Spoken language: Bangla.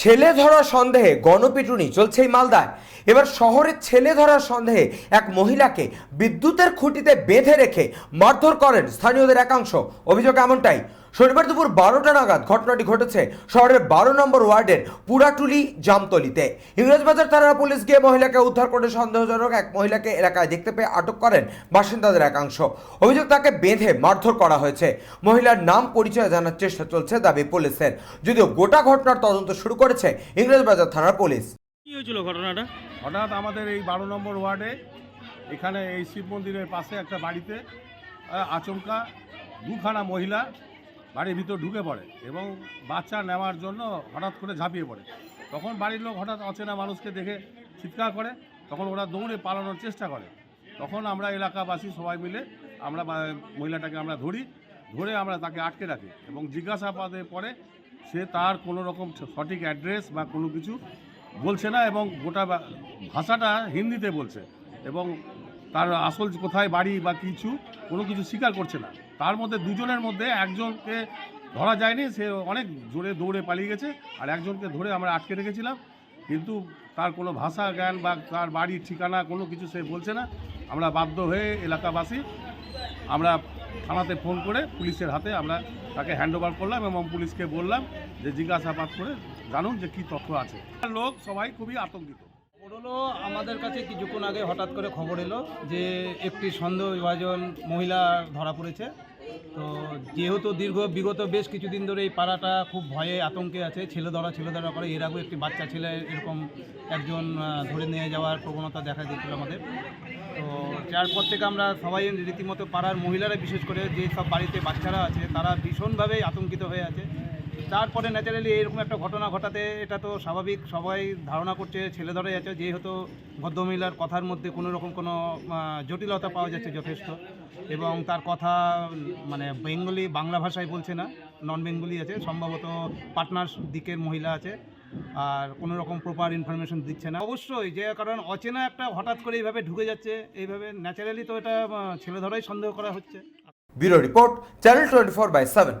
ছেলে ধরা সন্দেহে গণপিটুনি চলছেই মালদায়। এবার শহরের ছেলে ধরার সন্দেহে এক মহিলাকে বিদ্যুতের খুঁটিতে বেঁধে রেখে মারধর করেন স্থানীয়দের একাংশ। অভিযোগ এমনটাই। শনিবার দুপুর বারোটা নাগাদ ঘটনাটি ঘটেছে শহরের বারো নম্বর ওয়ার্ডের পুরাটুলি জামতলিতে। ইংরেজবাজার থানার পুলিশ গিয়ে মহিলাকে উদ্ধার করে সন্দেহজনক এক মহিলাকে এলাকায় দেখতে পেয়ে আটক করেন বাসিন্দাদের একাংশ। অভিযোগ তাকে বেঁধে মারধর করা হয়েছে। মহিলার নাম পরিচয় জানার চেষ্টা চলছে দাবি পুলিশের। যদিও গোটা ঘটনার তদন্ত শুরু করেছে ইংরেজবাজার থানার পুলিশ। কি হয়েছিল ঘটনাটা? হঠাৎ আমাদের এই বারো নম্বর ওয়ার্ডে এখানে এই শিব মন্দিরের পাশে একটা বাড়িতে আচমকা দুখানা মহিলা বাড়ির ভিতর ঢুকে পড়ে এবং বাচ্চা নেওয়ার জন্য হঠাৎ করে ঝাঁপিয়ে পড়ে। তখন বাড়ির লোক হঠাৎ অচেনা মানুষকে দেখে চিৎকার করে, তখন ওরা দৌড়ে পালানোর চেষ্টা করে। তখন আমরা এলাকাবাসী সবাই মিলে আমরা মহিলাটাকে আমরা ধরি, ধরে আমরা তাকে আটকে রাখি এবং জিজ্ঞাসাবাদের পরে সে তার কোনো রকম সঠিক অ্যাড্রেস বা কোনো কিছু বলছে না এবং গোটা ভাষাটা হিন্দিতে বলছে এবং তার আসল কোথায় বাড়ি বা কিছু, কোনো কিছু স্বীকার করছে না। তার মধ্যে দুজনের মধ্যে একজনকে ধরা যায়নি, সে অনেক জোরে দৌড়ে পালিয়ে গেছে, আর একজনকে ধরে আমরা আটকে রেখেছিলাম। কিন্তু তার কোনো ভাষা, জ্ঞান বা তার বাড়ির ঠিকানা, কোনো কিছু সে বলছে না। আমরা বাধ্য হয়ে এলাকাবাসী, আমরা থানাতে ফোন করে পুলিশের হাতে আমরা তাকে হ্যান্ড ওভার করলাম এবং পুলিশকে বললাম যে জিজ্ঞাসাবাদ করে জানুন যে কী তথ্য আছে। লোক সবাই খুবই আতঙ্কিত। খবর আমাদের কাছে কিছুক্ষণ আগে হঠাৎ করে খবর এলো যে একটি সন্দেহভাজন মহিলা ধরা পড়েছে। তো যেহেতু দীর্ঘ, বিগত বেশ কিছুদিন ধরে এই পাড়াটা খুব ভয়ে আতঙ্কে আছে, ছেলে ধরা ছেলে ধরা করে, এর আগেও একটি বাচ্চা ছেলে এরকম একজন ধরে নিয়ে যাওয়ার প্রবণতা দেখা দিচ্ছিল আমাদের। তো তারপর থেকে আমরা সবাই রীতিমতো পাড়ার মহিলারা, বিশেষ করে যে সব বাড়িতে বাচ্চারা আছে, তারা ভীষণভাবেই আতঙ্কিত হয়ে আছে। তারপরে ন্যাচারালি এরকম একটা ঘটনা ঘটাতে এটা তো স্বাভাবিক। সবাই ধারণা করছে, ছেলে ধরে যাচ্ছে। যেহেতু ভদ্রমহিলার কথার মধ্যে কোনো রকম কোনো জটিলতা পাওয়া যাচ্ছে যথেষ্ট এবং তার কথা মানে বেঙ্গলি বাংলা ভাষায় বলছে না নন বেঙ্গলি আছে। সম্ভবত পার্টনার দিকের মহিলা আছে আর কোনো রকম প্রপার ইনফরমেশন দিচ্ছে না। অবশ্যই যে কারণ অচেনা একটা হঠাৎ করে এইভাবে ঢুকে যাচ্ছে, এইভাবে ন্যাচারালি তো এটা ছেলে ধরাই সন্দেহ করা হচ্ছে। Bureau report, channel twenty four by seven.